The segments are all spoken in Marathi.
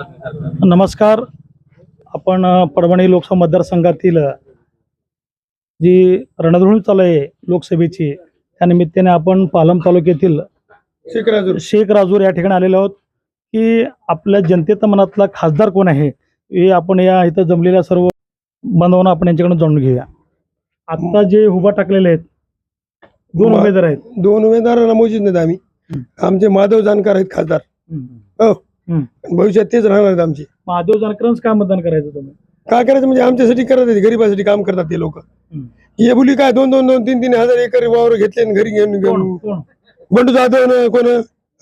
नमस्कार. आपण परभणी लोकसभा मतदारसंघातील जी रणधुळी चालू आहे लोकसभेची त्या निमित्ताने आपण पालम तालुक्यातील शेख राजूर. या ठिकाणी आलेलो आहोत की आपल्या जनतेच्या मनातला खासदार कोण आहे हे आपण या इथं जमलेल्या सर्व बांधवांना आपण यांच्याकडून जाणून घेऊया. आता जे उभा टाकलेले आहेत दोन उमेदवार आहेत. दोन उमेदवार नमूजित नाहीत आम्ही. आमचे माधव जानकर आहेत खासदार. हो. भविष्यात तेच राहणार आहेत आमचे. महादेव जानकरांच का मतदान करायचं तुम्ही? काय करायचं म्हणजे आमच्यासाठी करत आहेत गरीबासाठी काम करतात ते लोक. हे बोली काय दोन दोन दोन तीन तीन हजार एकर वावर घेतले आणि घरी घेऊन घेऊन कोण? बंडू जाधव न कोण?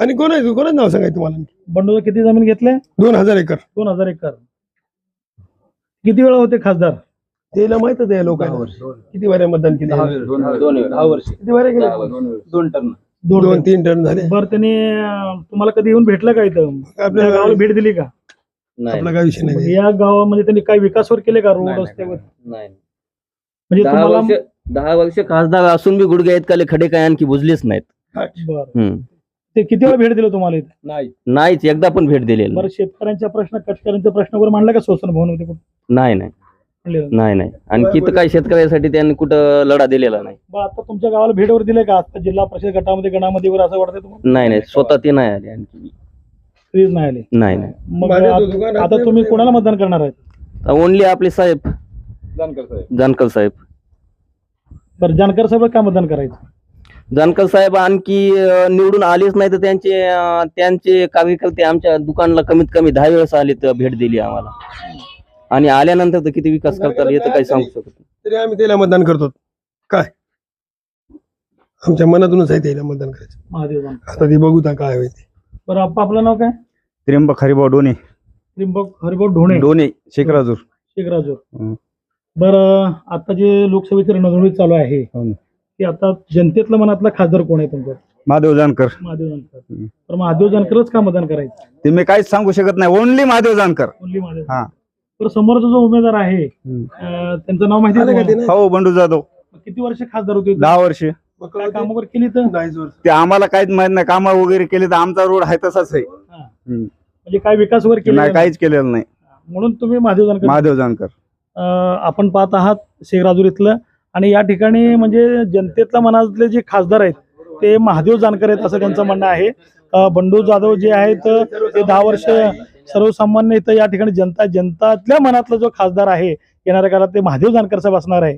आणि कोण आहे कोणाच नाव सांगायचं तुम्हाला बंडूला किती जमीन घेतले दोन हजार एकर. दोन हजार एकर. किती वेळा होते खासदार? त्याला माहितच आहे लोकांना. किती वाऱ्या मतदान केले किती वाऱ्या केले दोन टर्न. दोन दोन तीन टर्न झाले. बर त्यांनी अं, तुम्हाला कधी येऊन भेटलं का इथं? आपल्या गावाला भेट दिली का? आपला काय विषय नाही. या गावामध्ये त्यांनी काही विकासवर केले का रोड नाही, रस्त्यावर? नाही म्हणजे दहा तुम्हाला वर्ष दहा वर्ष खासदार असून बी गुडघे आहेत का खडे काय आणखी बुजलेच नाहीत. बर. हम्म. ते किती वेळा भेट दिलं तुम्हाला इथं? नाही. नाहीच एकदा पण भेट दिलेली बरं शेतकऱ्यांच्या प्रश्न कष्टकऱ्यांचा प्रश्न वगैरे मांडला का शोषण भवनमध्ये नाही नाही? नाही नाही. आणखी तर काही शेतकऱ्यासाठी त्यांनी कुठं लढा दिलेला नाही. बरं आता तुमच्या गावाला भेटवर दिले का? आता जिल्हा परिषद गटामध्ये गणामध्ये वगैरे असं वाटतं तुम्हाला? नाही नाही. स्वतः ते नाही आले आणखी. नाही आले. नाही नाही. मग माझ्या आत- दुकानात आता तुम्ही कोणाला मतदान करणार आहेत ओनली आपले साहेब. जानकर साहेब. बरं जानकर साहेब का मतदान करायचं? जानकर साहेब आणखी अं, निवडून आलेच नाही तर त्यांचे अं, त्यांचे कार्यकर्ते आमच्या दुकानला कमीत कमी दहा वेळेस आले तर भेट दिली आम्हाला. आणि आल्यानंतर तर किती विकास करता येतं काही सांगू शकत नाही. तरी आम्ही त्याला मतदान करतो. काय? आमच्या मनातूनच आहे त्याला मतदान करायचं. महादेव जानकर आता ते बघू आता काय होईल ते. बरं आप्पा आपलं नाव काय? त्र्यंबक हरिभाऊ डोने. त्रिंबक हरिभाऊ ढोणे डोने शेखराजूर. शेखराजूर. हं. बरं आता जे लोकसभेची रणधुळी चालू आहे हो ना. की आता जनतेतला मनातला खासदार कोण आहे तुमचा महादेव जानकर. महादेव जानकर. तर महादेव जानकरच का मतदान करायचं? ते मी काहीच सांगू शकत नाही. ओनली महादेव जानकर. ओनली महादेव हा. तर समोरचा जो उमेदवार आहे हं. अं, त्यांचं नाव माहिती आहे तुम्हाला? हो बंडू जाधव किती वर्ष खासदार होते? दहा वर्ष काय कामं? वगैरे केली तर. ते आम्हाला काहीच माहीत नाही कामा वगैरे केले तर आमचा रोड आहे तसाच आहे. म्हणजे काय विकास वगैरे केला नाही काहीच केलेलं नाही म्हणून तुम्ही महादेव जानकर महादेव जानकर अं, आपण पाहत आहात शेखराजूर इथलं आणि या ठिकाणी म्हणजे जनतेतल्या मनातले जे खासदार आहेत ते महादेव जानकर आहेत असं त्यांचं म्हणणं आहे अं, बंडू जाधव जे आहेत ते दहा वर्ष सर्वसामान्य इथं या ठिकाणी जनता जनतातल्या मनातला जो खासदार आहे येणाऱ्या काळात ते महादेव जानकर साहेब असणार आहे.